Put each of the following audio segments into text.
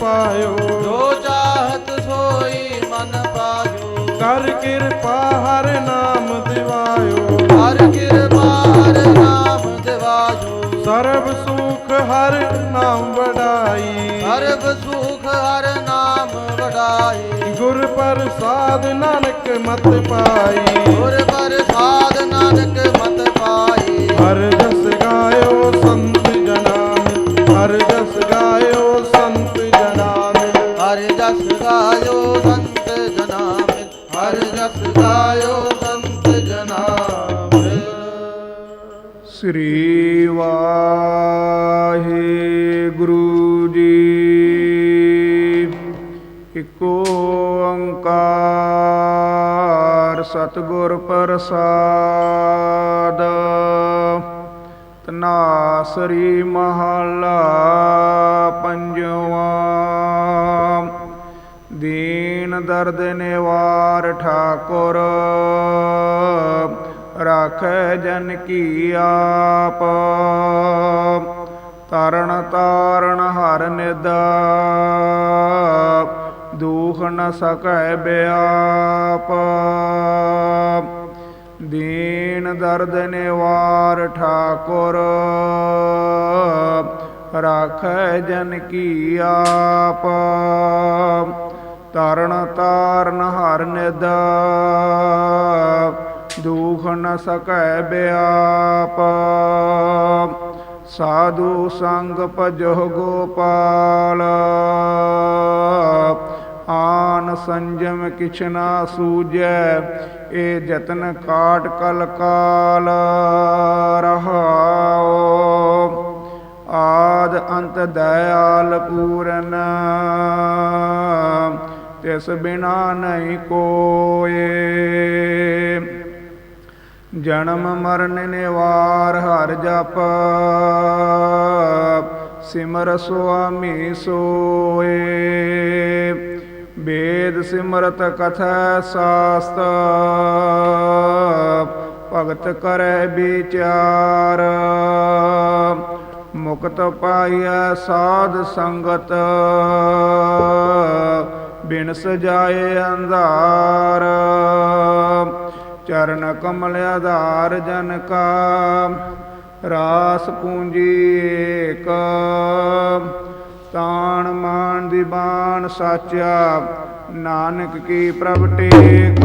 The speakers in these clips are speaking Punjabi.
ਪਾਇਓ ਜੋ ਚਾਹਤ ਸੋਈ ਮਨ ਪਾਇਓ। ਕਰ ਕਿਰਪਾ ਹਰ ਨਾਮ ਹਰ ਨਾਮ ਵਡਾਈ। ਹਰਬ ਸੁਖ ਹਰ ਨਾਮ ਵਡਾਈ। ਗੁਰ ਪ੍ਰਸਾਦ ਨਾਨਕ ਮਤ ਪਾਈ। ਗੁਰ ਪ੍ਰਸਾਦ ਨਾਨਕ ਮਤ ਪਾਈ। ਹਰ ਜਸ ਗਾਇਓ ਸੰਤ ਜਨਾ ਹਰ ਜਸ ਗਾਇਓ ਸੰਤ ਜਨਾ ਹਰ ਜਸ ਗਾਇਓ ਸੰਤ ਜਨਾ ਹਰ ਜਸ ਗਾਇਓ ਸ੍ਰੀ ਵਾਹਿਗੁਰੂ ਜੀ। ਇਕ ਓੰਕਾਰ ਸਤਿਗੁਰ ਪ੍ਰਸਾਦ। ਤਨਾਸਰੀ ਮਹਲਾ ਪੰਜਵਾ। ਦੀਨ ਦਰਦ ਨਿਵਾਰ ਠਾਕੁਰ। ਰਾਖੈ ਜਨ ਕੀ ਆਪ। ਤਰਨ ਤਾਰਨ ਹਰ ਨਿਦ। ਦੂਖ ਨ ਸਕੈ ਬਿਆਪ। ਦੀਨ ਦਰਦ ਨਿਵਾਰ ਠਾਕੁਰ। ਰਾਖੈ ਜਨ ਕੀ ਆਪ। ਤਰਨ ਤਾਰਨ ਹਰ ਨਿਦ। ਦੂਖ ਨ ਸਕੈ ਬਿਆਪ। ਸਾਧੂ ਸੰਗ ਭਜੋ ਗੋਪਾਲ। ਆਨ ਸੰਜਮ ਕਿਛ ਨਾ ਸੂਜੈ ਏ ਜਤਨ ਕਾਟ ਕਲ ਕਾਲ ਰਹਾਓ ਆਦ ਅੰਤ ਦਇਆਲ ਪੂਰਨ, ਤਿਸ ਬਿਨਾ ਨਹੀਂ ਕੋਏ। ਜਨਮ ਮਰਨ ਨਿਵਾਰ ਹਰ ਜਪ। ਸਿਮਰ ਸੁਆਮੀ ਸੋਏ। ਵੇਦ ਸਿਮਰਤ ਕਥਾ ਸਾਸਤ। ਭਗਤ ਕਰੈ ਵਿਚਾਰ। ਮੁਕਤ ਪਾਈਐ ਸਾਧ ਸੰਗਤ। ਬਿਨ ਸਜਾਏ ਅੰਧਾਰ। ਚਰਨ ਕਮਲ ਆਧਾਰ ਜਨ ਕਾ, ਰਾਸ ਪੂੰਜੀ ਏਕ। ਤਾਣ ਮਾਨ ਦੀ ਬਾਣ ਸਾਚਾ ਨਾਨਕ ਕੀ ਪ੍ਰਭ ਟੇਕ।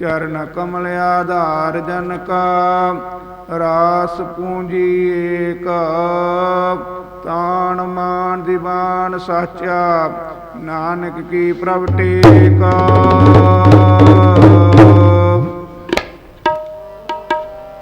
ਚਰਨ ਕਮਲ ਆਧਾਰ ਜਨ ਕਾ, ਰਾਸ ਪੂੰਜੀ ਏਕ। ਤਾਣ ਮਾਨ ਦੀਵਾਨ ਸਾਚਾ ਨਾਨਕ ਕੀ ਪ੍ਰਭ ਟੇਕ।